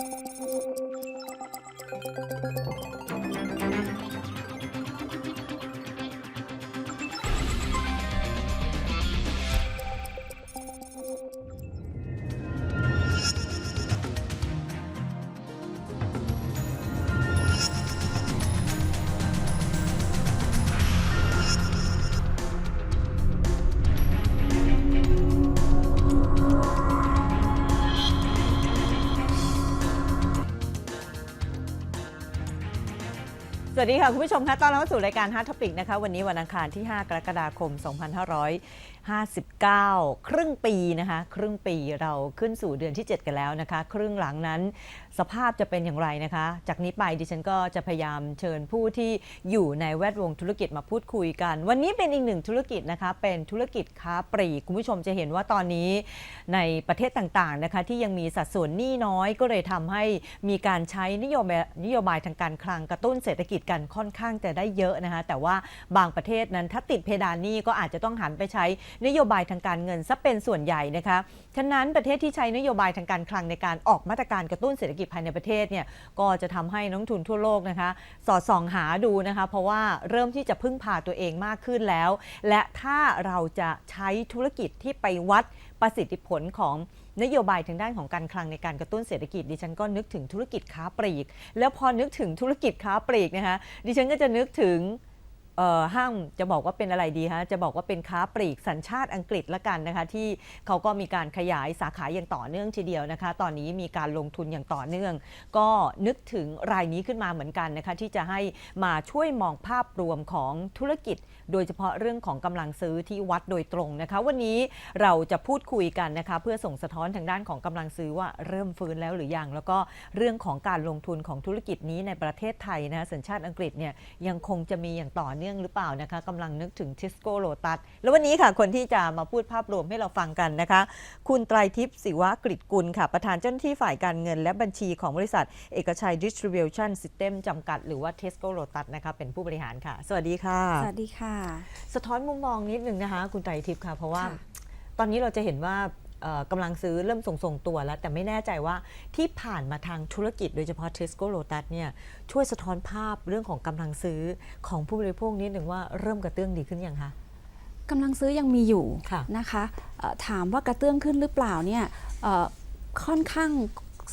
Thank you. วัสดีค่ะ คุณผู้ชมคะต้อนรับเราสู่รายการ Hard Topic นะคะ วันนี้วันอังคารที่ 5 กรกฎาคม 2559 ครึ่งปีนะคะ ครึ่งปีเราขึ้นสู่เดือนที่ 7 กันแล้วนะคะ ครึ่งหลังนั้น สภาพจะเป็นอย่างไรนะคะ จากนี้ไปดิฉันก็จะพยายามเชิญผู้ที่อยู่ในแวดวงธุรกิจมาพูดคุยกัน วันนี้เป็นอีกหนึ่งธุรกิจนะคะ เป็นธุรกิจค้าปลีกคุณผู้ชมจะเห็นว่าตอนนี้ในประเทศต่างๆนะคะ ที่ยังมีสัดส่วนหนี้น้อยก็เลยทำให้มีการใช้นโยบายนโยบายทางการคลังกระตุ้นเศรษฐกิจกันค่อนข้างจะได้เยอะนะคะ แต่ว่าบางประเทศนั้นถ้าติดเพดานหนี้ก็อาจจะต้องหันไปใช้นโยบายทางการเงินซะเป็นส่วนใหญ่นะคะฉะนั้นประเทศที่ใช้นโยบายทางการคลังในการออกมาตรการกระตุ้นเศรษฐกิจภายในประเทศเนี่ยก็จะทำให้นักทุนทั่วโลกนะคะ สอดส่องหาดูนะคะ เพราะว่าเริ่มที่จะพึ่งพาตัวเองมากขึ้นแล้ว และถ้าเราจะใช้ธุรกิจที่ไปวัดประสิทธิผลของนโยบายทางด้านของการคลังในการกระตุ้นเศรษฐกิจ ดิฉันก็นึกถึงธุรกิจค้าปลีก แล้วพอนึกถึงธุรกิจค้าปลีกนะคะดิฉันก็จะนึกถึง เอ่อห้างจะบอกว่าเป็นอะไรดีคะจะบอกว่าเป็นค้าปลีกสัญชาติอังกฤษละกันนะคะ ที่เขาก็มีการขยายสาขาอย่างต่อเนื่องทีเดียวนะคะ ตอนนี้มีการลงทุนอย่างต่อเนื่อง ก็นึกถึงรายนี้ขึ้นมาเหมือนกันนะคะ ที่จะให้มาช่วยมองภาพรวมของธุรกิจ โดยเฉพาะเรื่องของกำลังซื้อที่วัดโดยตรงนะคะ วันนี้เราจะพูดคุยกันนะคะ เพื่อส่งสะท้อนทางด้านของกำลังซื้อว่าเริ่มฟื้นแล้วหรือยังแล้วก็เรื่องของการลงทุนของธุรกิจนี้ในประเทศไทยนะสัญชาติอังกฤษเนี่ยยังคงจะมีอย่างต่อเนื่องหรือเปล่านะคะกำลังนึกถึงทิสโก้โลตัสแล้ววันนี้ค่ะคนที่จะมาพูดภาพรวมให้เราฟังกันนะคะ คุณไตรทิพย์ศิวะกฤษกุลค่ะ ประธานเจ้าหน้าที่ฝ่ายการเงิน และบัญชีของบริษัท เอกชัย Distribution System จำกัดหรือว่า Tesco Lotus นะคะเป็นผู้บริหารค่ะ สวัสดีค่ะ สวัสดีค่ะ สะท้อนมุมมองนิดนึงนะคะ คุณไตรทิพย์ค่ะเพราะว่าค่ะตอนนี้เราจะเห็นว่าเอ่อ กำลังซื้อเริ่มทรงๆตัวแล้ว แต่ไม่แน่ใจว่าที่ผ่านมาทางธุรกิจโดยเฉพาะ Tesco Lotus เนี่ยช่วยสะท้อนภาพเรื่องของกำลังซื้อของผู้บริโภคนิดหนึ่งว่าเริ่มกระเตื้องดีขึ้นยังคะกำลังซื้อยังมีอยู่ค่ะนะคะเอ่อถามว่ากระเตื้องขึ้นหรือเปล่าเนี่ยเอ่อค่อนข้าง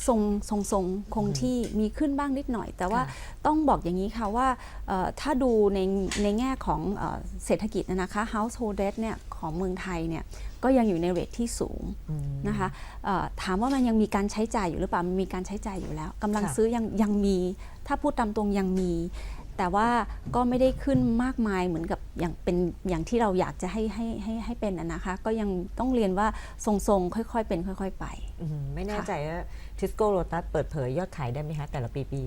ทรงทรงทรงคงที่มีขึ้นบ้างนิดหน่อย แต่ว่าค่ะต้องบอกอย่างนี้ค่ะว่าเอ่อถ้าดูในในแง่ของเอ่อเศรษฐกิจนะคะ household debt เนี่ยของเมืองไทยเนี่ยก็ยังอยู่ในเรทที่สูงอืมนะคะเอ่อถามว่ามันยังมีการใช้จ่ายอยู่หรือเปล่ามันมีการใช้จ่ายอยู่แล้วกำลังค่ะซื้อยังยังมี ถ้าพูดตามตรงยังมี แต่ว่าก็ไม่ได้ขึ้นมากมายเหมือนกับอย่างเป็นอย่างที่เราอยากจะให้ให้ให้ให้เป็นอะนะคะ ก็ยังต้องเรียนว่าทรงๆ ค่อยๆ เป็นค่อย ๆ ไปอืมไม่แน่ค่ะใจว่า Tesco Lotus เปิดเผยยอดขายได้ไหมคะแต่ละปีปี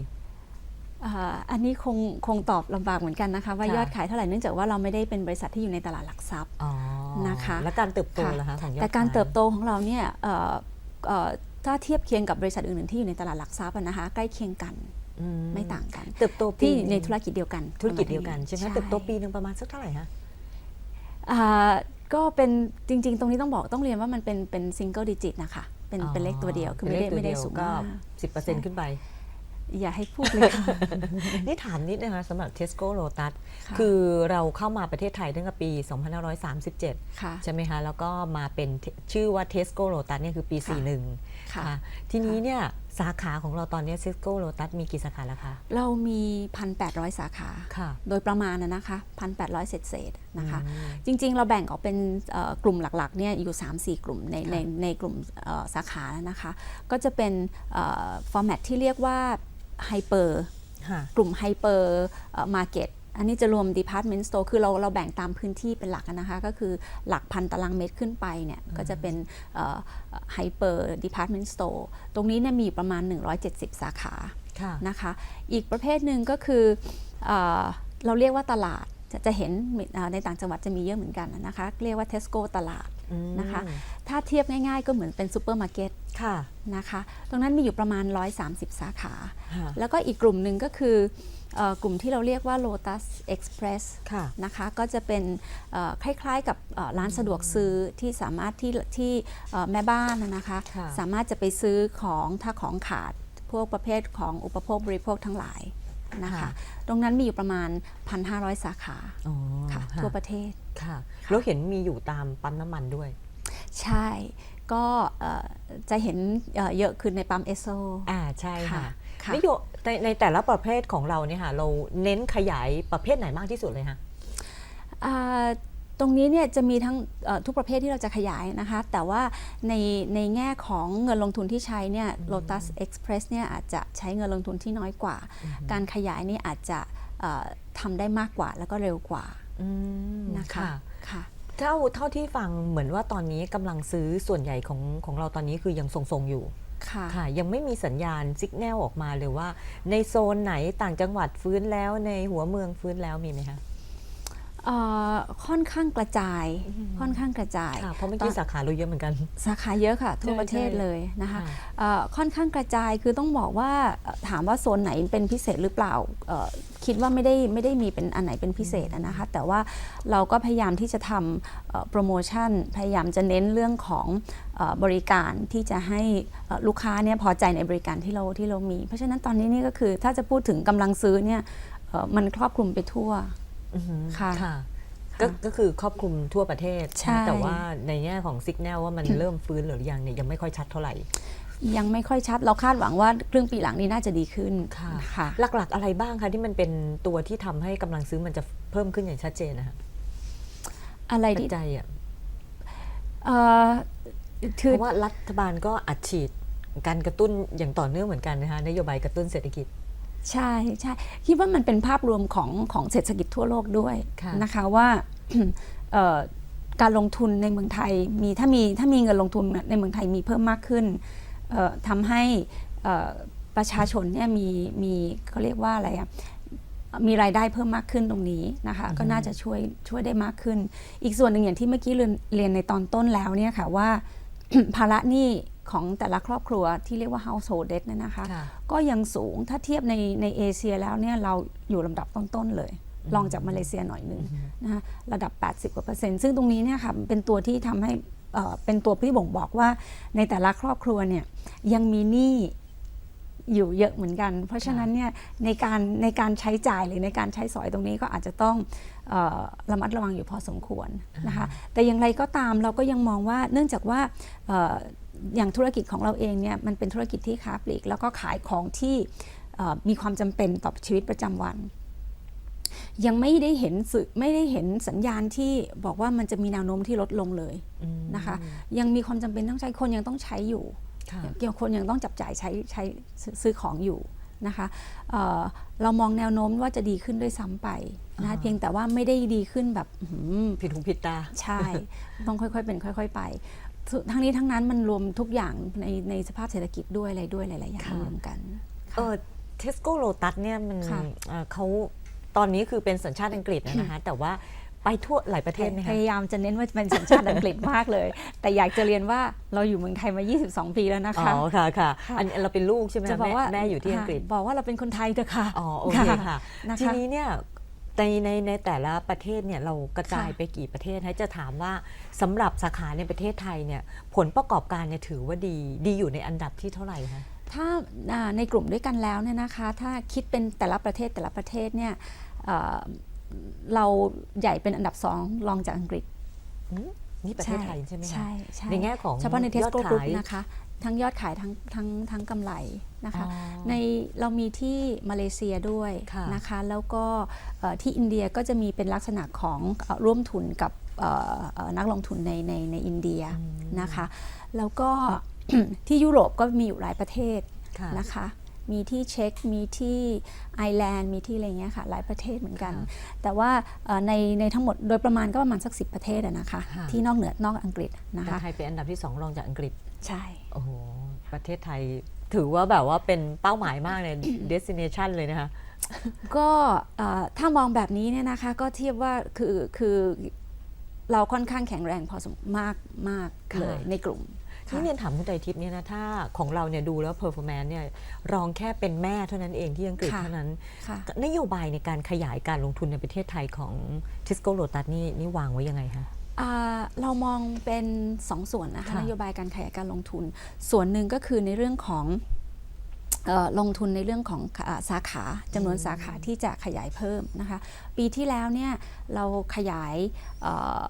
อ่าอันนี้คงคงตอบลำบากเหมือนกันนะคะว่าค่ะยอดขายเท่าไหร่เนื่องจากว่าเราไม่ได้เป็นบริษัทที่อยู่ในตลาดหลักทรัพย์อ๋อนะคะแล้วการเติบโตค่ะล่ะคะของยอดแต่การขยเติบโตของเราเนี่ยเอ่อเอ่อถ้าเทียบเคียงกับบริษัทอื่นๆที่อยู่ในตลาดหลักทรัพย์อะนะคะใกล้เคียงกันอื ไม่ต่างกัน เติบโตปีที่หงในธุรกิจเดียวกันธุรกิจเดียวกันใช่ไหมใช่เติบโตปีหนึ่งประมาณสักเท่าไหร่คะอ่าก็เป็นจริง ๆ ตรงนี้ต้องบอกต้องเรียนว่ามันเป็นเป็นซิงเกิลดิจิตนะคะเป็นเป็นเลขตัวเดียวคือไม่ได้เป็นเลขตัวไม่ได้เยวสูงก็มากสิบเปอร์เซ็นต์ใช่ขึ้นไป อย่าให้พูดเลยค่ะนี่ถามนิดนะคะสำหรับ Tesco Lotus ค่ะคือเราเข้ามาประเทศไทยตั้งแต่ปี 2537ค่ะใช่ไหมคะ แล้วก็มาเป็นชื่อว่า Tesco Lotus เนี่ยคือปีค่ะ41 ค่ะค่ะ ทีนี้เนี่ยสาขาของเราตอนนี้ Tesco Lotus มีกี่สาขาแล้วคะ เรามี 1,800 สาขาค่ะ โดยประมาณนะนะคะ 1,800 เศษเศษๆนะคะอืมจริง ๆ เราแบ่งออกเป็นเอ่อกลุ่มหลักๆเนี่ยอยู่ 3-4 กลุ่มในค่ะในในกลุ่มเอ่อสาขานะคะ ก็จะเป็นฟอร์แมตที่เรียกว่าไฮเปอร์ค่ะกลุ่มไฮเปอร์มาร์เก็ต อันนี้จะรวม Department Store คือเราเราแบ่งตามพื้นที่เป็นหลักอะนะคะ ก็คือหลักพันตารางเมตรขึ้นไปเนี่ยก็จะเป็นไฮเปอร์ดีพาร์ตเมนต์สโตร์ตรงนี้เนี่ยมีประมาณ 170 สาขาค่ะนะคะ อีกประเภทหนึ่งก็คือเออเราเรียกว่าตลาด จะจะเห็นเอ่อในต่างจังหวัดจะมีเยอะเหมือนกันนะคะ เรียกว่า Tesco ตลาดอืมนะคะ ถ้าเทียบง่ายๆก็เหมือนเป็นซูเปอร์มาร์เก็ตค่ะนะคะ ตรงนั้นมีอยู่ประมาณ 130 สาขาค่ะแล้วก็อีกกลุ่มหนึ่งก็คือเอ่อกลุ่มที่เราเรียกว่า Lotus Express ค่ะนะคะก็จะเป็นเอ่อคล้ายๆกับเอ่อร้านสะดวกซื้อที่สามารถที่ที่เอ่อแม่บ้านนะนะคะค่ะสามารถจะไปซื้อของถ้าของขาดพวกประเภทของอุปโภคบริโภคทั้งหลาย นะคะค่ะตรงนั้นมีอยู่ประมาณ 1,500 สาขาอ๋อค่ะทั่วประเทศค่ะแล้วเห็นมีอยู่ตามปั๊มน้ำมันด้วย ใช่ก็เอ่อจะเห็นเอ่อเยอะขึ้นในปั๊มเอสโซอ่าใช่ค่ะค่ะนโยในในแต่ละประเภทของเราเนี่ยค่ะเราเน้นขยายประเภทไหนมากที่สุดเลยคะอ่า ตรงนี้เนี่ยจะมีทั้งเอ่อทุกประเภทที่เราจะขยายนะคะ แต่ว่าในในแง่ของเงินลงทุนที่ใช้เนี่ย Lotus Express เนี่ยอาจจะใช้เงินลงทุนที่น้อยกว่า การขยายนี่อาจจะเอ่อทำได้มากกว่าแล้วก็เร็วกว่าอืมนะคะค่ะเท่าเท่าที่ฟังเหมือนว่าตอนนี้กำลังซื้อส่วนใหญ่ของของเราตอนนี้คือยังทรงๆอยู่ค่ะค่ะยังไม่มีสัญญาณสิกแนลออกมาเลยว่า ในโซนไหนต่างจังหวัดฟื้นแล้วในหัวเมืองฟื้นแล้วมีไหมคะ เอ่อค่อนข้างกระจายค่อนข้างกระจายค่ะเพราะเมื่อกี้สาขาเราเยอะเหมือนกัน สาขาเยอะค่ะทั่วใช่ประเทศใช่เลยนะคะค่ะเอ่อค่อนข้างกระจายคือต้องบอกว่าเอ่อถามว่าโซนไหนเป็นพิเศษหรือเปล่าเอ่อคิดว่าไม่ได้ไม่ได้มีเป็นอันไหนเป็นพิเศษอะนะคะแต่ว่าเราก็พยายามที่จะทำเอ่อโปรโมชั่นพยายามจะเน้นเรื่องของเออบริการที่จะให้เอ่อลูกค้าเนี่ยพอใจในบริการที่เราที่เรามี เพราะฉะนั้นตอนนี้นี่ก็คือถ้าจะพูดถึงกำลังซื้อเนี่ยเอ่อมันครอบคลุมไปทั่ว อือหือค่ะ ค่ะก็ก็คือครอบคลุมทั่วประเทศใช่แต่ว่าในแง่ของสิกแนลว่ามันเริ่มฟื้นหรือยังเนี่ยยังไม่ค่อยชัดเท่าไหร่ ยังไม่ค่อยชัดเราคาดหวังว่าครึ่งปีหลังนี้น่าจะดีขึ้นค่ะ ค่ะ หลักๆ อะไรบ้างคะที่มันเป็นตัวที่ทำให้กำลังซื้อมันจะเพิ่มขึ้นอย่างชัดเจนนะคะอะไรปัจที่จัยอะเอ่อเพคือราะว่ารัฐบาลก็อัดฉีดการกระตุ้นอย่างต่อเนื่องเหมือนกันนะคะนโยบายกระตุ้นเศรษฐกิจ ใช่ใช่คิดว่ามันเป็นภาพรวมของของเศรษฐกิจทั่วโลกด้วยค่ะนะคะว่าเอ่อการลงทุนในเมืองไทยมีถ้ามีถ้ามีเงินลงทุนในเมืองไทยมีเพิ่มมากขึ้นเอ่อทำให้เอ่อประชาชนเนี่ยมีมีเขาเรียกว่าอะไรอะมีรายได้เพิ่มมากขึ้นตรงนี้นะคะก็น่าจะช่วยช่วยได้มากขึ้น อีกส่วนหนึ่งอย่างที่เมื่อกี้เรียนเรียนในตอนต้นแล้วเนี่ยค่ะว่าภาระหนี้ ของแต่ละครอบครัวที่เรียกว่า household debt เนี่ยนะคะ ค่ะ ก็ยังสูงถ้าเทียบในในเอเชียแล้วเนี่ยเราอยู่ลำดับต้นๆเลยรองจากมาเลเซียหน่อยหนึงนะคะระดับ 80กว่าเปอร์เซ็นต์ซึ่งตรงนี้เนี่ยค่ะเป็นตัวที่ทำให้เอ่อเป็นตัวที่บ่งบอกว่าในแต่ละครอบครัวเนี่ยยังมีหนี้อยู่เยอะเหมือนกัน เพราะฉะนั้นเนี่ยในการในการใช้จ่ายหรือในการใช้สอยตรงนี้ก็อาจจะต้องเออระมัดระวังอยู่พอสมควรนะคะแต่อย่างไรก็ตามเราก็ยังมองว่าเนื่องจากว่าเอ่อ อย่างธุรกิจของเราเองเนี่ยมันเป็นธุรกิจที่ค้าปลีก แล้วก็ขายของที่เอ่อมีความจำเป็นต่อชีวิตประจำวัน ยังไม่ได้เห็นสื่อไม่ได้เห็นสัญญาณที่บอกว่ามันจะมีแนวโน้มที่ลดลงเลยอืมนะคะ ยังมีความจำเป็นต้องใช้คนยังต้องใช้อยู่ค่ะยังคนยังต้องจับจ่ายใช้ใช้ซื้อซื้อของอยู่นะคะเอ่อเรามองแนวโน้มว่าจะดีขึ้นด้วยซ้ำไปนะคะอ่าเพียงแต่ว่าไม่ได้ดีขึ้นแบบอื้อหือผิดหูผิดตา ใช่ ต้องค่อยๆเป็นค่อย ๆ ไป ทั้งนี้ทั้งนั้นมันรวมทุกอย่างในในสภาพเศรษฐกิจด้วยอะไรด้วยหลาย ๆ อย่างค่ะรวมกันเออเทสโก้โลตัสเนี่ยมันค่ะเอ่อเขาตอนนี้คือเป็นสัญชาติอังกฤษนะคะแต่ว่าไปทั่วหลายประเทศไหมพคะยายามจะเน้นว่าเป็นสัญชาติอังกฤษมากเลย แต่อยากจะเรียนว่าเราอยู่เมืองไทยมา 22 ปีแล้วนะอ๋คะอค่ะค่ะค่ะ อันนี้เราเป็นลูกใช่ไหมจะคะบอกแม่ว่าแม่อยู่ที่อังกฤษค่ะบอกว่าเราเป็นคนไทยเถอะค่ะ อ๋อ โอเคค่ะนะคะทีนี้เนี่ย ในในในแต่ละประเทศเนี่ยเรากระจายค่ะไปกี่ประเทศให้จะถามว่าสำหรับสาขาในประเทศไทยเนี่ยผลประกอบการเนี่ยถือว่าดีดีอยู่ในอันดับที่เท่าไหร่คะถ้าอ่าในกลุ่มด้วยกันแล้วเนี่ยนะคะ ถ้าคิดเป็นแต่ละประเทศแต่ละประเทศเนี่ยเอ่อเราใหญ่เป็นอันดับสองรองจากอังกฤษอืมนี่ประเทศไทยใช่ไหมคะใช่ใช่ในแง่ของเฉพาะในเทสยอดโก้กรุ๊ปขายนะคะ ทั้งยอดขายทั้งทั้งทั้งกำไรนะคะอ๋อในเรามีที่มาเลเซียด้วยค่ะนะคะแล้วก็เอ่อที่อินเดียก็จะมีเป็นลักษณะของเอ่อร่วมทุนกับเอ่อเอ่อนักลงทุนในในในอินเดียนะคะแล้วก็ที่ยุโรปก็มีอยู่หลายประเทศค่ะนะคะมีที่เช็กมีที่ไอร์แลนด์ มีที่อะไรเงี้ยค่ะ หลายประเทศเหมือนกันค่ะแต่ว่าเอ่อในในทั้งหมดโดยประมาณก็ประมาณสักสิประเทศอะนะคะค่ะที่นอกเหนือนอกอังกฤษนะแต่คะไทยเป็นอันดับที่สองรองจากอังกฤษ ใช่ โอ้โห ประเทศไทยถือว่าแบบว่าเป็นเป้าหมายมากใน destination เลยนะคะ ก็เอ่อถ้ามองแบบนี้เนี่ยนะคะก็เทียบว่าคือคือเราค่อนข้างแข็งแรงพอสมมากมากค่ะ เลยในกลุ่มค่ะ นี่เรียนถามคุณไตรทิพย์เนี่ยนะถ้าของเราเนี่ยดูแล้ว performance เนี่ยรองแค่เป็นแม่เท่านั้นเองที่อังกฤษค่ะ เท่านั้น ค่ะ นโยบายในการขยายการลงทุนในประเทศไทยของ Tisco Lotus นี่นี่วางไว้ยังไงคะ อ่าเรามองเป็นสองส่วนนะคะค่ะ นโยบายการขยายการลงทุน ส่วนหนึ่งก็คือในเรื่องของเอ่อลงทุนในเรื่องของอ่าสาขาจำนวนสาขาที่จะขยายเพิ่มนะคะ ปีที่แล้วเนี่ยเราขยายเอ่อ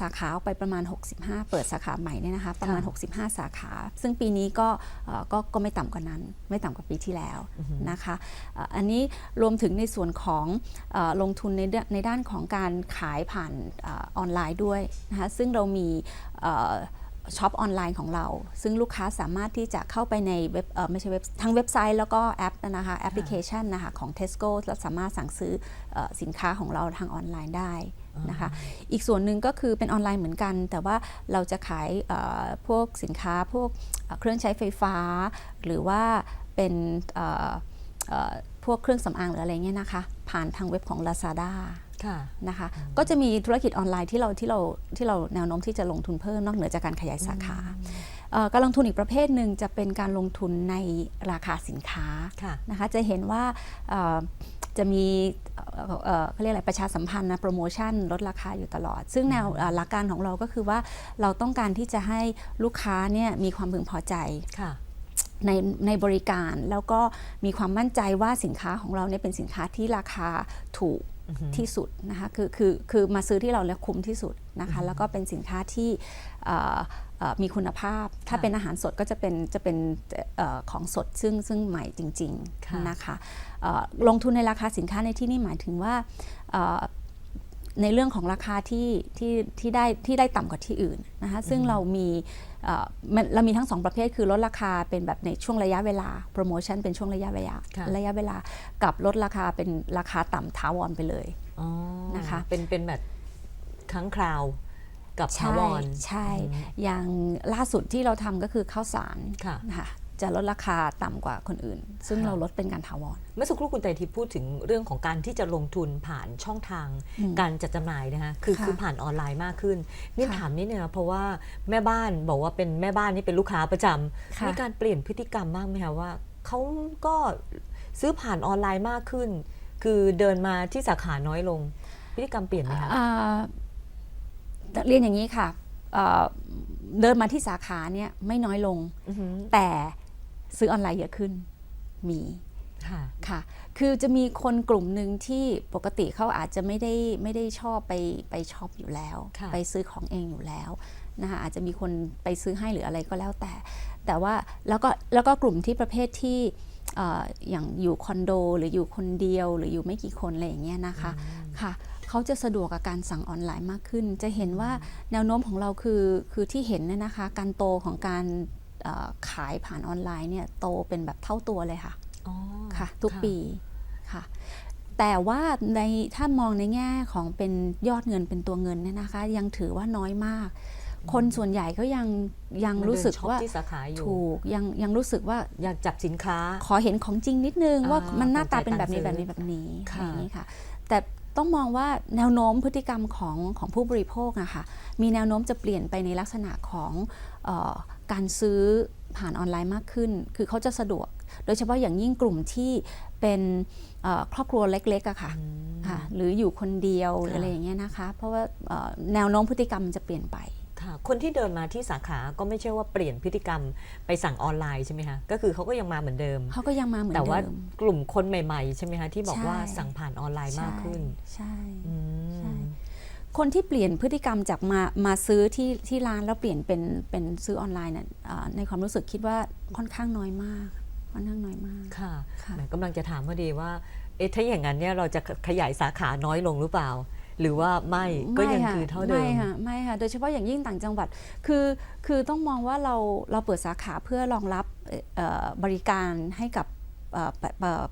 สาขาออกไปประมาณ 65 เปิดสาขาใหม่เนี่ยนะคะประมาณ 65 สาขา ซึ่งปีนี้ก็เอ่อก็ก็ไม่ต่ำกว่านั้น ไม่ต่ำกว่าปีที่แล้วนะคะเอ่ออันนี้รวมถึงในส่วนของเออลงทุนในเรื่องในด้านของการขายผ่านเออออนไลน์ด้วยนะคะซึ่งเรามีเอ่อ ช็อปออนไลน์ของเรา ซึ่งลูกค้าสามารถที่จะเข้าไปในเว็บเอ่อไม่ใช่เว็บทั้งเว็บไซต์แล้วก็แอปนะคะแอปพลิเคชันนะคะของ Tesco แล้วสามารถสั่งซื้อเออสินค้าของเราทางออนไลน์ได้นะคะอีกส่วนหนึ่งก็คือเป็นออนไลน์เหมือนกัน แต่ว่าเราจะขายเอ่อพวกสินค้าพวกเอ่อเครื่องใช้ไฟฟ้า หรือว่าเป็นเอ่อเอ่อพวกเครื่องสำอางหรืออะไรเงี้ยนะคะ ผ่านทางเว็บของ Lazada ค่ะ นะคะก็จะมีธุรกิจออนไลน์ที่เราที่เราที่เราแนวโน้มที่จะลงทุนเพิ่มนอกเหนือจากการขยายสาขาเอ่อการลงทุนอีกประเภทหนึ่งจะเป็นการลงทุนในราคาสินค้าค่ะนะคะจะเห็นว่าเอ่อจะมีเอ่อเอ่อเขาเรียกอะไรประชาสัมพันธ์นะโปรโมชั่นลดราคาอยู่ตลอด ซึ่งแนวเอ่อหลักการของเราก็คือว่าเราต้องการที่จะให้ลูกค้าเนี่ยมีความพึงพอใจค่ะในในบริการแล้วก็มีความมั่นใจว่าสินค้าของเราเนี่ยเป็นสินค้าที่ราคาถูก ที่สุดนะคะคือคือคือมาซื้อที่เราแล้วคุ้มที่สุดนะคะแล้วก็เป็นสินค้าที่เอ่อเอ่อมีคุณภาพ ถ้าค่ะเป็นอาหารสดก็จะเป็นจะเป็นเอ่อของสดซึ่งซึ่งใหม่จริงค่ะๆนะคะเอ่อลงทุนในราคาสินค้าในที่นี่หมายถึงว่าเอ่อ ในเรื่องของราคาที่ที่ที่ได้ที่ได้ต่ำกว่าที่อื่นนะคะซึ่งเรามีเอ่อมันเรามีทั้งสองประเภทคือลดราคาเป็นแบบในช่วงระยะเวลาโปรโมชั่นเป็นช่วงระยะเวลาค่ะระยะเวลากับลดราคาเป็นราคาต่ำท้าวรไปเลยอ๋อนะคะเป็นเป็นแบบครั้งคราวกับถาใช่วรใช่ อย่างล่าสุดที่เราทำก็คือข้าวสารค่ะนะคะ จะลดราคาต่ำกว่าคนอื่น ซึ่งค่ะเราลดเป็นการถาวร เมื่อสักครู่คุณไตรทิพย์พูดถึงเรื่องของการที่จะลงทุนผ่านช่องทางอืมการจัดจำหน่ายนะคะคือค่ะคือผ่านออนไลน์มากขึ้นนี่ค่ะถามนิดนึงนะเพราะว่าแม่บ้านบอกว่าเป็นแม่บ้านนี่เป็นลูกค้าประจำค่ะมีการเปลี่ยนพฤติกรรมบ้างไหมคะว่าเขาก็ซื้อผ่านออนไลน์มากขึ้น คือเดินมาที่สาขาน้อยลง พฤติกรรมเปลี่ยนไหมคะอ่าเรียนอย่างนี้ค่ะเอ่อเดินมาที่สาขาเนี่ยไม่น้อยลงอือหือแต่ ซื้อออนไลน์เยอะขึ้นมีค่ะค่ะ คือจะมีคนกลุ่มหนึ่งที่ปกติเขาอาจจะไม่ได้ไม่ได้ชอบไปไปช็อปอยู่แล้วค่ะไปซื้อของเองอยู่แล้วนะคะอาจจะมีคนไปซื้อให้หรืออะไรก็แล้วแต่ แต่ว่าแล้วก็แล้วก็กลุ่มที่ประเภทที่เอ่ออย่างอยู่คอนโดหรืออยู่คนเดียวหรืออยู่ไม่กี่คนอะไรอย่างเงี้ยนะคะค่ะเขาจะสะดวกกับการสั่งออนไลน์มากขึ้น จะเห็นว่าแนวโน้มของเราคือคือที่เห็นเนี่ยนะคะ การโตของการเอ่อ ขายผ่านออนไลน์เนี่ยโตเป็นแบบเท่าตัวเลยค่ะอ๋อค่ะทุกปีค่ะแต่ว่าในถ้ามองในแง่ของเป็นยอดเงินเป็นตัวเงินเนี่ยนะคะ ยังถือว่าน้อยมาก คนส่วนใหญ่ก็ยังยังมันเดินรู้สึกช็อปว่าที่สาขาอยู่ถูกยังยังรู้สึกว่าอยากจับสินค้า ขอเห็นของจริงนิดนึงอ่าว่ามันหน้าตาสนใจเป็นแบบนี้การซื้อแบบนี้แบบนี้ค่ะอะไรอย่างนี้ค่ะ แต่ต้องมองว่าแนวโน้มพฤติกรรมของของผู้บริโภคอะค่ะมีแนวโน้มจะเปลี่ยนไปในลักษณะของเออ การซื้อผ่านออนไลน์มากขึ้น คือเขาจะสะดวก โดยเฉพาะอย่างยิ่งกลุ่มที่เป็นเอ่อครอบครัวเล็กๆอะค่ะอืมค่ะ หรืออยู่คนเดียวหรือค่ะอะไรอย่างเงี้ยนะคะ เพราะว่าเอ่อแนวโน้มพฤติกรรมมันจะเปลี่ยนไปค่ะคนที่เดินมาที่สาขาก็ไม่ใช่ว่าเปลี่ยนพฤติกรรมไปสั่งออนไลน์ใช่ไหมคะก็คือเขาก็ยังมาเหมือนเดิมเขาก็ยังมาเหมือนแต่เดิว่ามกลุ่มคนใหม่ๆใช่ไหมคะที่บอกใช่ว่าสั่งผ่านออนไลน์มากขึ้น ใช่อืมใช่ คนที่เปลี่ยนพฤติกรรมจากมามาซื้อที่ที่ร้านแล้วเปลี่ยนเป็นเป็นซื้อออนไลน์เนี่ยอ่าในความรู้สึกคิดว่าค่อนข้างน้อยมากค่อนข้างน้อยมากค่ะค่ะแหมกำลังจะถามพอดีว่าเอ๊ะถ้าอย่างนั้นเนี่ยเราจะขยายสาขาน้อยลงหรือเปล่า หรือว่าไม่ก็ยังไม่ะคือเท่าเดิมไม่ค่ะไม่ค่ะโดยเฉพาะอย่างยิ่งต่างจังหวัดคือคือต้องมองว่าเราเราเปิดสาขาเพื่อรองรับเอ่อเอ่อบริการให้กับเอ่อปะเอ่อ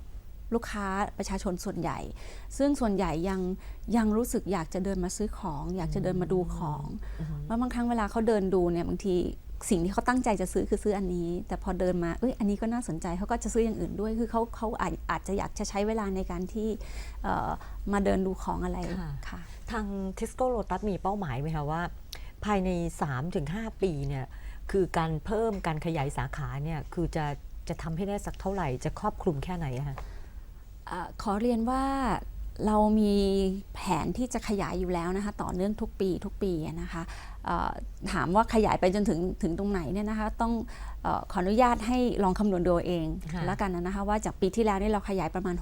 ลูกค้าประชาชนส่วนใหญ่ ซึ่งส่วนใหญ่ยังยังรู้สึกอยากจะเดินมาซื้อของ อยากจะเดินมาดูของแล้วบางครั้งเวลาเขาเดินดูเนี่ยบางทีสิ่งที่เขาตั้งใจจะซื้อคือซื้ออันนี้ แต่พอเดินมาเอ้ยอันนี้ก็น่าสนใจเขาก็จะซื้ออย่างอื่นด้วย คือเขาเขาอาจอาจจะอยากจะใช้เวลาในการที่เอ่อมาเดินดูของอะไรค่ะค่ะทาง Tesco Lotus มีเป้าหมายไหมคะว่า ภายใน 3-5 ปีเนี่ยคือการเพิ่มการขยายสาขาเนี่ยคือจะจะทำให้ได้สักเท่าไหร่จะครอบคลุมแค่ไหนอะคะเอ่อ ขอเรียนว่าเรามีแผนที่จะขยายอยู่แล้วนะคะต่อเนื่องทุกปีทุกปีอะนะคะเอ่อถามว่าขยายไปจนถึงถึงตรงไหนเนี่ยนะคะต้องเออขออนุญาตให้ลองคำนวณดูเองค่ะแล้วกันนะคะว่าจากปีที่แล้วนี่เราขยายประมาณ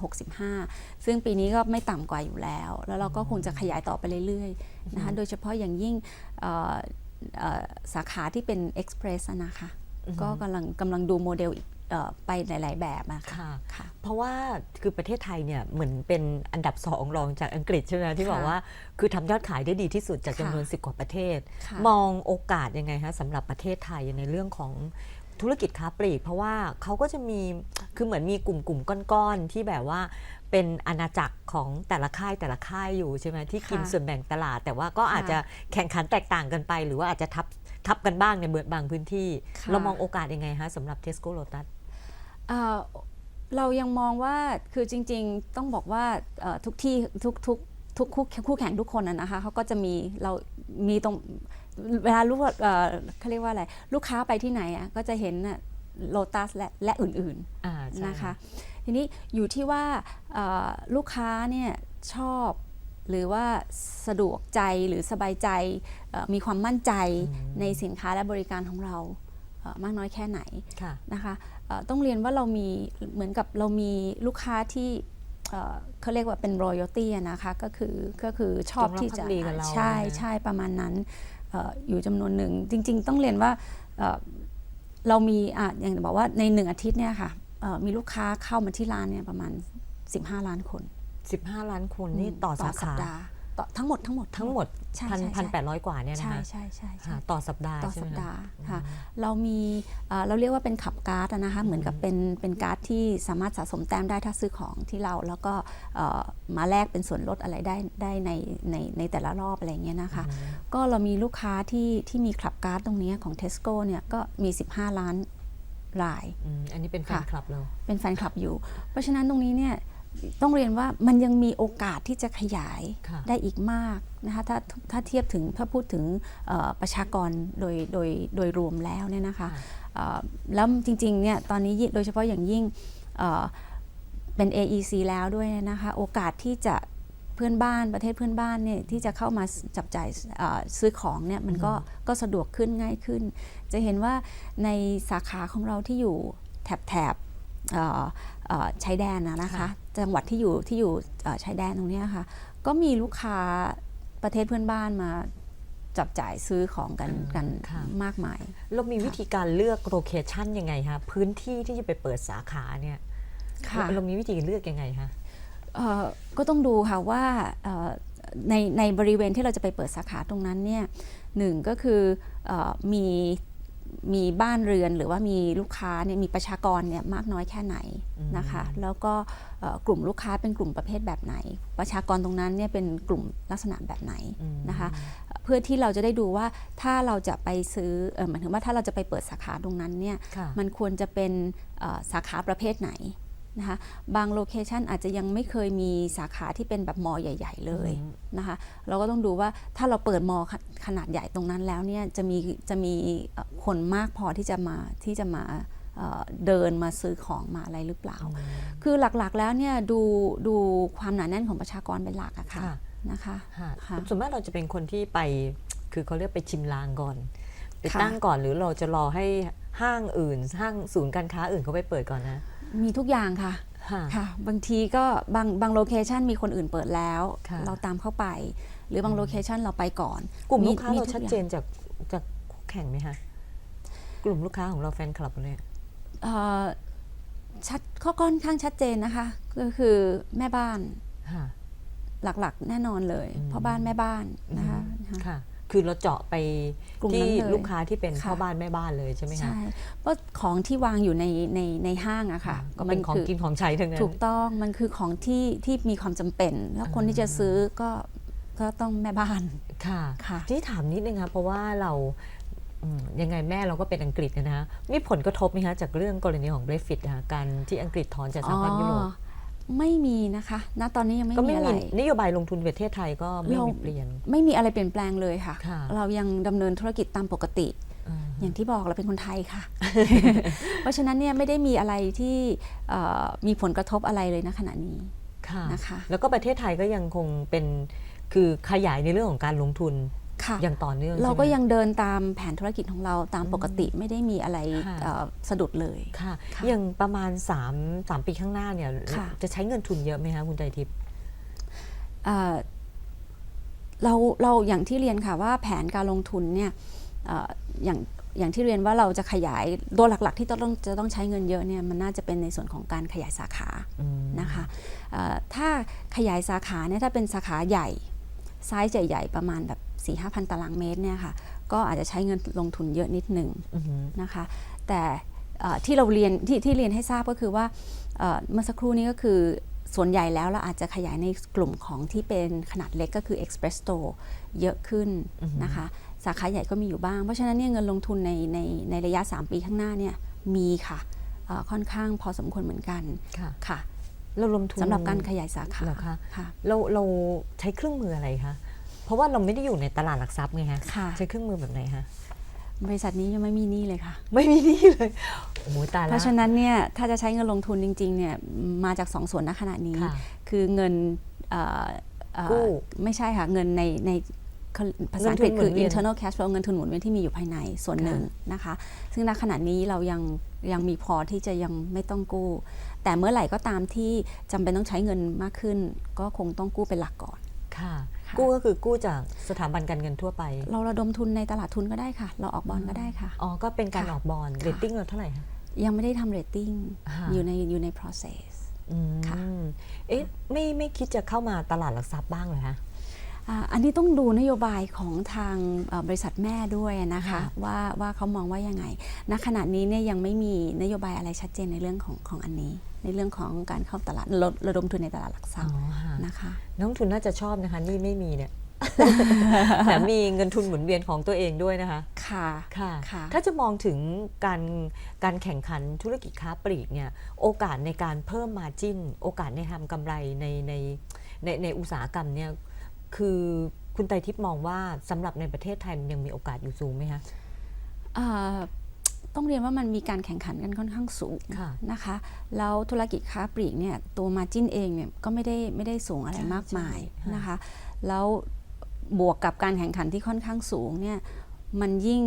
65 ซึ่งปีนี้ก็ไม่ต่ำกว่าอยู่แล้ว แล้วเราก็คงจะขยายต่อไปเรื่อยๆนะคะโดยเฉพาะอย่างยิ่งเอ่อเอ่อสาขาที่เป็น Express อะนะคะก็กำลังกำลังดูโมเดลอีกเอ่อ ไปหลาย ๆ แบบอะค่ะ ค่ะ ค่ะ เพราะว่าคือประเทศไทยเนี่ยเหมือนเป็นอันดับสองรองจากอังกฤษใช่ไหมที่ค่ะบอกว่าคือทำยอดขายได้ดีที่สุดจากค่ะ จำนวนสิบกว่าประเทศ ค่ะ มองโอกาสยังไงฮะสำหรับประเทศไทยในเรื่องของธุรกิจค้าปลีก เพราะว่าเขาก็จะมีคือเหมือนมีกลุ่มกลุ่มๆก้อนๆที่แบบว่าเป็นอาณาจักรของแต่ละค่ายแต่ละค่ายอยู่ใช่ไหมที่กินค่ะส่วนแบ่งตลาด แต่ว่าก็ค่ะอาจจะแข่งขันแตกต่างกันไป หรือว่าอาจจะทับทับกันบ้างในเบือบางพื้นที่ ค่ะ เรามองโอกาสยังไงฮะสำหรับเทสโก้โ o ตัสเอ่อเรายังมองว่าคือจริง ๆ ต้องบอกว่าเอ่อทุกที่ทุกทุกทุกคู่คู่แข่งทุกคนนะนะคะเขาก็จะมีเรามีตรงเวลารู้ว่าเอ่อเขาเรียกว่าอะไรลูกค้าไปที่ไหนอะก็จะเห็นโลตัสและและอื่นอ่าใช่ ๆนะคะ ทีนี้อยู่ที่ว่าเอ่อลูกค้าเนี่ยชอบหรือว่าสะดวกใจหรือสบายใจเอ่อมีความมั่นใจในสินค้าและบริการของเราเอ่อ มากน้อยแค่ไหนค่ะนะคะเอ่อต้องเรียนว่าเรามีเหมือนกับเรามีลูกค้าที่เอ่อเขาเรียกว่าเป็น royalty อะนะคะก็คือก็คือชอบจงรักที่ภัจะกดีกับเราใช่นะใช่ประมาณนั้นเอออยู่จำนวนหนึ่ง จริง ๆ ต้องเรียนว่าเอ่อเรามีอะอย่างบอกว่าในหนึ่งอาทิตย์เนี่ยค่ะเอ่อมีลูกค้าเข้ามาที่ร้านเนี่ยประมาณ 15 ล้านคน 15 ล้านคนนี่ต่อสาสัขาปดาห์ ต่อทั้งหมดทั้งหมดทั้งหมดใช่พันใช่พันใช่แปดร้อยกว่าเนี่ยนะใช่คะใช่ใช่ใช่ค่ะต่อสัปดาห์ต่อใช่สัไหปมคะดาห์ค่ะเรามีเอ่อเราเรียกว่าเป็นขับการ์ดอะนะคะเหมือนกับเป็นเป็นการ์ดที่สามารถสะสมแต้มได้ถ้าซื้อของที่เราแล้วก็เอ่อมาแลกเป็นส่วนลดอะไรได้ได้ในในในแต่ละรอบอะไรอย่างเงี้ยนะคะก็เรามีลูกค้าที่ที่มีขับการ์ดตรงเนี้ยของ Tesco เนี่ยก็มี 15 ล้านรายอืมอันนี้เป็นแฟนค่ะคลับเราเป็นแฟนคลับอยู่ เพราะฉะนั้นตรงนี้เนี่ย ต้องเรียนว่ามันยังมีโอกาสที่จะขยายค่ะได้อีกมากนะคะถ้าถ้าเทียบถึงถ้าพูดถึงเอ่อประชากรโดยโดยโดยรวมแล้วเนี่ยนะคะค่ะเอ่อแล้วจริงๆเนี่ยตอนนี้ยิ่งโดยเฉพาะอย่างยิ่งเอ่อเป็น AEC แล้วด้วยนะคะโอกาสที่จะเพื่อนบ้านประเทศเพื่อนบ้านเนี่ยที่จะเข้ามาจับจ่ายเอ่อซื้อของเนี่ยมันก็ก็สะดวกขึ้นง่ายขึ้น จะเห็นว่าในสาขาของเราที่อยู่แถบ แถบเอ่อเอ่อชายแดนนะนะคะค่ะจังหวัดที่อยู่ที่อยู่เอ่อชายแดนตรงเนี้ยค่ะ ก็มีลูกค้าประเทศเพื่อนบ้านมาจับจ่ายซื้อของกันกันค่ะมากมายเรามีวิธีการเลือกโลเคชันยังไงคะพื้นที่ที่จะไปเปิดสาขาเนี่ยค่ะเรามีวิธีเลือกยังไงคะเอ่อก็ต้องดูค่ะว่าเอ่อในในบริเวณที่เราจะไปเปิดสาขาตรงนั้นเนี่ยหนึ่งก็คือเออมี มีบ้านเรือนหรือว่ามีลูกค้าเนี่ยมีประชากรเนี่ยมากน้อยแค่ไหนนะคะ แล้วก็เอ่อกลุ่มลูกค้าเป็นกลุ่มประเภทแบบไหน ประชากรตรงนั้นเนี่ยเป็นกลุ่มลักษณะแบบไหนนะคะ เพื่อที่เราจะได้ดูว่าถ้าเราจะไปซื้อเออหมายถึงว่าถ้าเราจะไปเปิดสาขาตรงนั้นเนี่ยค่ะมันควรจะเป็นเอ่อสาขาประเภทไหน นะคะบางโลเคชันอาจจะยังไม่เคยมีสาขาที่เป็นแบบมอใหญ่ ๆ เลยนะคะเราก็ต้องดูว่าถ้าเราเปิดมอขขนาดใหญ่ตรงนั้นแล้วเนี่ยจะมีจะมีเอ่อคนมากพอที่จะมาที่จะมาเอ่อเดินมาซื้อของมาอะไรหรือเปล่า คือหลักๆแล้วเนี่ยดูดูความหนาแน่นของประชากรเป็นหลักอะค่ะค่ะนะคะค่ะค่ะส่วนมากเราจะเป็นคนที่ไปคือเขาเรียกไปชิมลางก่อนไปค่ะตั้งก่อนหรือเราจะรอให้ห้างอื่นห้างศูนย์การค้าอื่นเขาไปเปิดก่อนนะ มีทุกอย่างค่ะค่ะค่ะ บางทีก็บางบางโลเคชันมีคนอื่นเปิดแล้วค่ะเราตามเข้าไป หรือบางโลเคชันเราไปก่อน กลุ่มลูกค้ามีเราทุกชัดอย่างเจนจากจากคู่แข่งไหมคะกลุ่มลูกค้าของเราแฟนคลับเนี่ยเอ่อชัดข้อค่อนข้างชัดเจนนะคะ ก็คือแม่บ้านค่ะหลักๆแน่นอนเลยพ่อบ้านแม่บ้านนะคะ ค่ะค่ะคือเราเจาะไปกลุ่มที่นั้นเลยลูกค้าที่เป็นค่ะ พ่อบ้านแม่บ้านเลยใช่ไหมคะใช่เพราะของที่วางอยู่ในในในห้างอะค่ะก็เป็นของคืกินของใช้ทั้งนั้น ถูกต้องมันคือของที่ที่มีความจำเป็น แล้วคนที่จะซื้อก็ก็ต้องแม่บ้านค่ะ ค่ะ ที่ถามนิดนึงค่ะเพราะว่าเราอืมยังไงแม่เราก็เป็นอังกฤษนะฮะมีผลกระทบไหมคะจากเรื่องกรณีของ Brexit นะคะการที่อังกฤษถอนจากสหภาพยุโรป อ๋อ ไม่มีนะคะณตอนนี้ยังไม่ก็มีไม่อะไร มีนโยบายลงทุนประเทศไทยก็ไม่เรามีเปลี่ยน ไม่มีอะไรเปลี่ยนแปลงเลยค่ะ ค่ะ เรายังดำเนินธุรกิจตามปกติ อ่า อย่างที่บอกเราเป็นคนไทยค่ะ เพราะฉะนั้นเนี่ยไม่ได้มีอะไรที่เอ่อมีผลกระทบอะไรเลยนะขณะนี้ ค่ะนะคะ แล้วก็ประเทศไทยก็ยังคงเป็นคือขยายในเรื่องของการลงทุน ค่ะ อย่างต่อเนื่องเราใช่ไหมก็ยังเดินตามแผนธุรกิจของเราตามปกติไม่ได้มีอะไรค่ะ เอ่อสะดุดเลย ค่ะ ค่ะอย่างประมาณ3 3ปีข้างหน้าเนี่ยค่ะ จะใช้เงินทุนเยอะไหมคะคุณใจทิพย์ เอ่อเราเราอย่างที่เรียนค่ะว่าแผนการลงทุนเนี่ยเอ่ออย่างอย่างที่เรียนว่าเราจะขยายตัวหลักๆ ที่ต้องจะต้องใช้เงินเยอะเนี่ยมันน่าจะเป็นในส่วนของการขยายสาขาอืมนะคะเอ่อถ้าขยายสาขาเนี่ยถ้าเป็นสาขาใหญ่ไซส์ใหญ่ๆประมาณแบบ 4ี่ห้าพันตารางเมตรเนี่ยค่ะก็อาจจะใช้เงินลงทุนเยอะนิดหนึ่งอือหือนะคะ แต่เอ่อที่เราเรียนที่ที่เรียนให้ทราบก็คือว่าเอ่อเมื่อสักครู่นี้ก็คือส่วนใหญ่แล้วเราอาจจะขยายในกลุ่มของที่เป็นขนาดเล็กก็คือ Express Store เยอะขึ้นอือฮึนะคะ สาขาใหญ่ก็มีอยู่บ้าง เพราะฉะนั้นเนี่ยเงินลงทุนในในในระยะ 3 ปีข้างหน้าเนี่ยมีค่ะเอ่อค่อนข้างพอสมควรเหมือนกันค่ะค่ะเราลงทุนสำหรับการขยายสาขาเหรอคะค่ะเราเราใช้เครื่องมืออะไรคะ เพราะว่าเราไม่ได้อยู่ในตลาดหลักทรัพย์ไงคะค่ะ ใช้เครื่องมือแบบไหนคะบริษัทนี้ยังไม่มีหนี้เลยค่ะ ไม่มีนี่เลยโอ้โหตายเพแล้วราะฉะนั้นเนี่ยถ้าจะใช้เงินลงทุนจริงๆเนี่ยมาจากสองส่วนณขณะนี้ ค่ะคือเงินเอ่อเอ่อกู้ไม่ใช่ค่ะเงินในในเขาภาษาอังกฤษเงินทุนหมุคือนเวียน internal cash flow เงินทุนหมุนเวียนที่มีอยู่ภายในส่วนหนึ่งนะคะ ซึ่งณขณะนี้เรายังยังมีพอที่จะยังไม่ต้องกู้ แต่เมื่อไหร่ก็ตามที่จำเป็นต้องใช้เงินมากขึ้น ก็คงต้องกู้เป็นหลักก่อน ค่ะค่ะ กู้ก็คือกู้จากสถาบันการเงินทั่วไป เราระดมทุนในตลาดทุนก็ได้ค่ะ เราออกบอลก็ได้ค่ะ อ๋อ ก็เป็นการค่ะออกบอลค่ะเรตติ้งเราเท่าไหร่คะยังไม่ได้ทำเรตติ้งค่ะอยู่ในอยู่ใน process อืมค่ะเอ๊ะไม่ไม่คิดจะเข้ามาตลาดหลักทรัพย์บ้างเหรอคะอ่าอันนี้ต้องดูนโยบายของทางเอ่อบริษัทแม่ด้วยนะคะค่ะว่าว่าเขามองว่ายังไงณขณะนี้เนี่ยยังไม่มีนโยบายอะไรชัดเจนในเรื่องของของอันนี้ ในเรื่องของการเข้าตลาดระระดมทุนในตลาดหลักทรัอ๋พอย์ค่ะนะคะนักลงทุนน่าจะชอบนะคะนี่ไม่มีเนี่ยแถมมีเงินทุนหมุนเวียนของตัวเองด้วยนะคะค่ะค่ะ ค่ะ ถ้าจะมองถึงการการแข่งขันธุรกิจค้าปลีกเนี่ย โอกาสในการเพิ่มมาจิ้น โอกาสในทำกำไรในในในในอุตสาหกรรมเนี่ย คือคุณไตรทิพย์มองว่าสำหรับในประเทศไทยมันยังมีโอกาสอยู่สูงไหมคะอ่า ต้องเรียนว่ามันมีการแข่งขันกันค่อนข้างสูงค่ะนะคะแล้วธุรกิจค้าปลีกเนี่ยตัวมาจิ้นเองเนี่ยก็ไม่ได้ไม่ได้สูงอะไรใช่มากมายใช่ค่ะนะคะแล้วบวกกับการแข่งขันที่ค่อนข้างสูงเนี่ยมันยิ่ง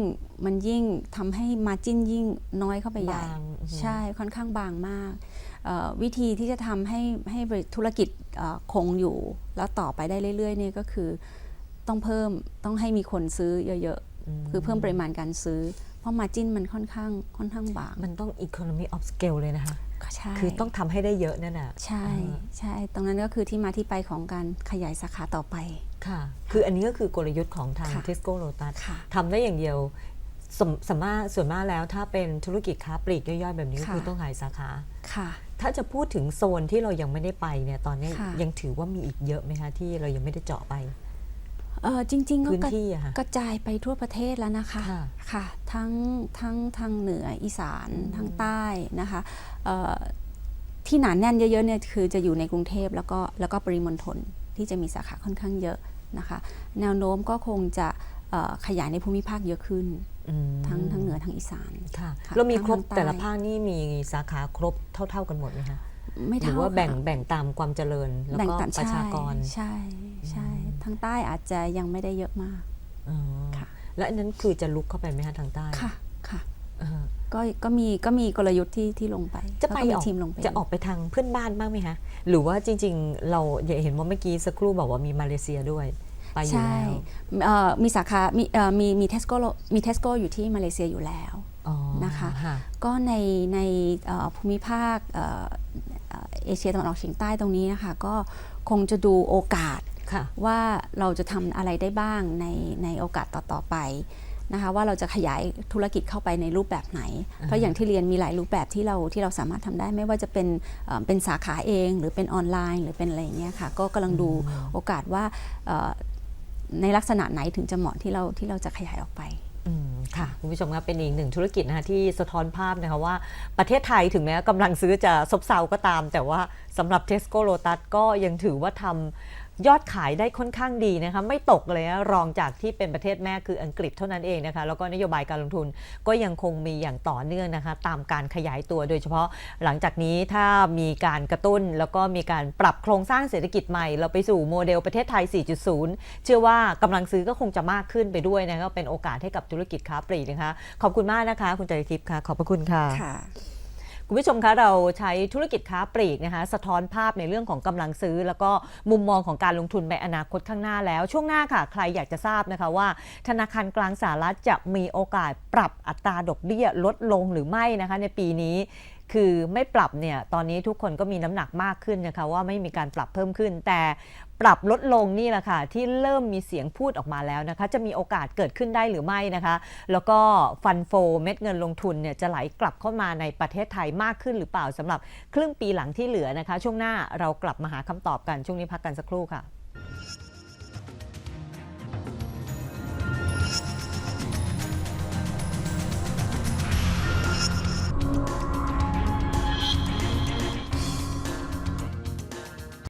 มันยิ่งทำให้มาจิ้นยิ่งน้อยเข้าไปใหญ่บางอือหือใช่ค่อนข้างบางมากเอ่อวิธีที่จะทำให้ให้บริธุรกิจเอ่อคงอยู่ แล้วต่อไปได้เรื่อยๆเนี่ยก็คือต้องเพิ่มต้องให้มีคนซื้อเยอะๆ คือเพิ่มปริมาณการซื้อเพ ราะมาจิ้นมันค่อนข้างค่อนข้างบาง มันต้อง economy of scale เลยนะคะก็ใช่คือต้องทำให้ได้เยอะนั่นน่ะใช่อ่าใช่ตรงนั้นก็คือที่มาที่ไปของการขยายสาขาต่อไปค่ะ คืออันนี้ก็คือกลยุทธ์ของทางค่ะ Tesco Lotus ค่ะทำได้อย่างเดียวสมสมมาส่วนมากแล้วถ้าเป็นธุรกิจค้าปลีกย่อยๆแบบนี้ก็ค่ะคือต้องขายสาขาค่ะ ถ้าจะพูดถึงโซนที่เรายังไม่ได้ไปเนี่ยตอนนี้ค่ะยังถือว่ามีอีกเยอะไหมคะที่เรายังไม่ได้เจาะไป เออจริงๆก็พื้นกระที่อะค่ะ กระจายไปทั่วประเทศแล้วนะคะค่ะค่ะทั้งทั้งทางเหนืออีสานทางใต้นะคะเอ่อที่หนาแน่นเยอะๆเนี่ยคือจะอยู่ในกรุงเทพแล้วก็แล้วก็ปริมณฑลที่จะมีสาขาค่อนข้างเยอะนะคะ แนวโน้มก็คงจะเอ่อขยายในภูมิภาคเยอะขึ้น อืมทั้งทั้งเหนือทั้งอีสาน ค่ะค่ะเรามีครบทางใต้ แต่ละภาคนี่มีสาขาครบเท่า ๆกันหมดไหมคะไม่หรือเท่าว่าแบ่งค่ะแบ่งตามความเจริญแล้วแบ่งก็ตามประชากร ใช่ใช่ ทางใต้อาจจะยังไม่ได้เยอะมากอ๋อค่ะ และอันนั้นคือจะลุกเข้าไปไหมคะทางใต้ค่ะค่ะอ่าก็ก็มีก็มีกลยุทธ์ที่ที่ลงไปจะไปแล้วก็มีออกทีมลงไปจะออกไปทางเพื่อนบ้านบ้างไหมคะหรือว่าจริง ๆ เราอย่าเห็นว่าเมื่อกี้สักครู่บอกว่ามีมาเลเซียด้วยไปอยู่ใช่แล้วเอ่อมีสาขามีเอ่อมีมีเทสโก้มีเทสโก้อยู่ที่มาเลเซียอยู่แล้วอ๋อนะคะค่ะก็ในในเอ่อภูมิภาคเอ่อเอ่อเอเชียตะวันออกเฉียงใต้ตรงนี้นะคะก็คงจะดูโอกาสค่ะ ว่าเราจะทำอะไรได้บ้างในในโอกาสต่อๆไปนะคะว่าเราจะขยายธุรกิจเข้าไปในรูปแบบไหน เพราะอย่างที่เรียนมีหลายรูปแบบที่เราที่เราสามารถทำได้ไม่ว่าจะเป็นเอ่อเป็นสาขาเอง หรือเป็นออนไลน์ หรือเป็นอะไรอย่างเงี้ยค่ะก็กำลังดูโอกาสว่าเอ่อในลักษณะไหนถึงจะเหมาะที่เราที่เราจะขยายออกไปอืมค่ะคุณผู้ชมครับเป็นอีกหนึ่งธุรกิจนะคะที่สะท้อนภาพนะคะว่าประเทศไทยถึงแม้กำลังซื้อจะซบเซาก็ตาม แต่ว่าสำหรับ Tesco Lotus ก็ยังถือว่าท ยอดขายได้ค่อนข้างดีนะคะไม่ตกเลยนะรองจากที่เป็นประเทศแม่คืออังกฤษเท่านั้นเองนะคะแล้วก็นโยบายการลงทุนก็ยังคงมีอย่างต่อเนื่องนะคะตามการขยายตัวโดยเฉพาะหลังจากนี้ถ้ามีการกระตุ้น แล้วก็มีการปรับโครงสร้างเศรษฐกิจใหม่ เราไปสู่โมเดลประเทศไทย 4.0 เชื่อว่ากำลังซื้อก็คงจะมากขึ้นไปด้วยนะคะเป็นโอกาสให้กับธุรกิจค้าปลีกนะคะขอบคุณมากนะคะ คุณจริทิพย์ค่ะขอบพระคุณค่ะ คุณผู้ชมคะเราใช้ธุรกิจค้าปลีกนะคะสะท้อนภาพในเรื่องของกำลังซื้อ แล้วก็มุมมองของการลงทุนในอนาคตข้างหน้าแล้ว ช่วงหน้าค่ะ ใครอยากจะทราบนะคะว่า ธนาคารกลางสหรัฐจะมีโอกาสปรับอัตราดอกเบี้ยลดลงหรือไม่นะคะในปีนี้คือไม่ปรับเนี่ยตอนนี้ทุกคนก็มีน้ำหนักมากขึ้นนะคะว่าไม่มีการปรับเพิ่มขึ้น แต่ ปรับลดลงนี่แหละค่ะที่เริ่มมีเสียงพูดออกมาแล้วนะคะ จะมีโอกาสเกิดขึ้นได้หรือไม่นะคะ แล้วก็ฟันโฟเม็ดเงินลงทุนเนี่ยจะไหลกลับเข้ามาในประเทศไทยมากขึ้นหรือเปล่าสำหรับครึ่งปีหลังที่เหลือนะคะ ช่วงหน้าเรากลับมาหาคำตอบกันช่วงนี้พักกันสักครู่ค่ะ